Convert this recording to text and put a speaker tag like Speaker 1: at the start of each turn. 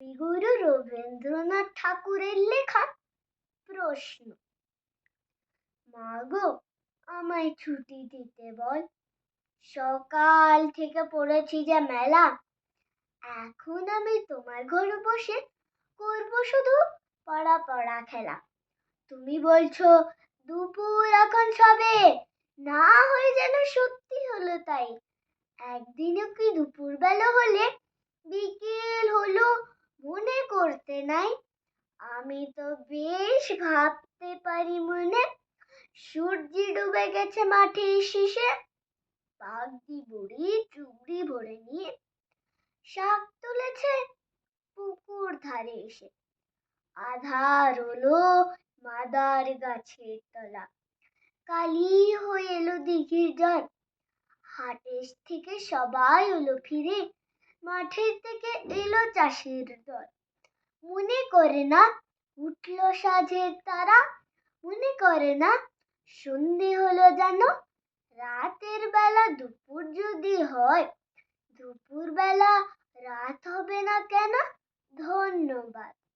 Speaker 1: কবিগুরু রবীন্দ্রনাথ ঠাকুরের লেখা প্রশ্ন মা গো আমায় ছুটি দিতে বল সকাল থেকে পড়েছি যে মেলা এখন আমি তোমার ঘরে বসে করব শুধু পড়া পড়া খেলা তুমি বলছো দুপুর এখন সবে না হয়ে যেন সত্যি হলো তাই একদিনও কি দুপুর বেলা হলে করতে নাই। আমি তো বেশ ভাবতে পারি মনে, সূর্যি ডুবে গেছে মাঠের শীষে। পাগড়ি বুড়ি চুবড়ি ভরে নিয়ে শাক তুলেছে পুকুর ধারে এসে। আধার হলো মাদার গাছের তলা। কালি হয়ে এলো দিঘির জল। হাটের থেকে সবাই এলো ফিরে, মাঠের থেকে এলো চাষের দল। মনে করে না উঠল সাজের তারা। মনে করে না সন্ধে হলো যেন। রাতের বেলা দুপুর যদি হয় দুপুর বেলা রাত হবে না কেন? ধন্যবাদ।